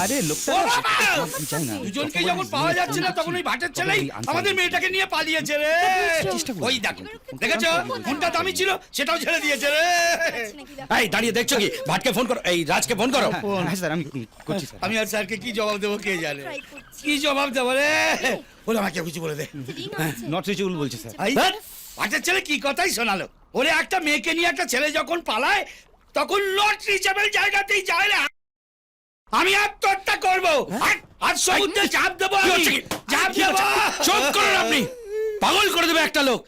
আরে লোকটা চাই না দুজনকে যখন পাওয়া যাচ্ছে না তখন ওই ভাটের ছেলেই আমাদের মেয়েটাকে নিয়ে পালিয়েছে রে। ওই দেখো দেখেছ? ফোনটা দামি ছিল সেটাও ছেড়ে দিয়েছে রে। এই দাঁড়িয়ে দেখছ কি? ভাটকে ফোন করো। এই রাজকে ফোন করো। হ্যাঁ, হ্যাঁ, স্যার আমি করছি আমি আর স্যারকে কি জবাব দেবো কে জানে? কি জবাব দেবো রে? বলে আমাকে কিছু বলে দে। নট রিচেবল বলছে স্যার। ভাটের ছেলে কি কথাই শোনালো? ওরে একটা মেয়েকে নিয়ে একটা ছেলে যখন পালায় তখন নট রিচেবল জায়গাতেই যায় না। আমি আত্মহত্যা করব। আর আর সমুদ্রে চাপ দেবো চাপ দেবো। চোখ করুন আপনি। পাগল করে দেবে একটা লোক।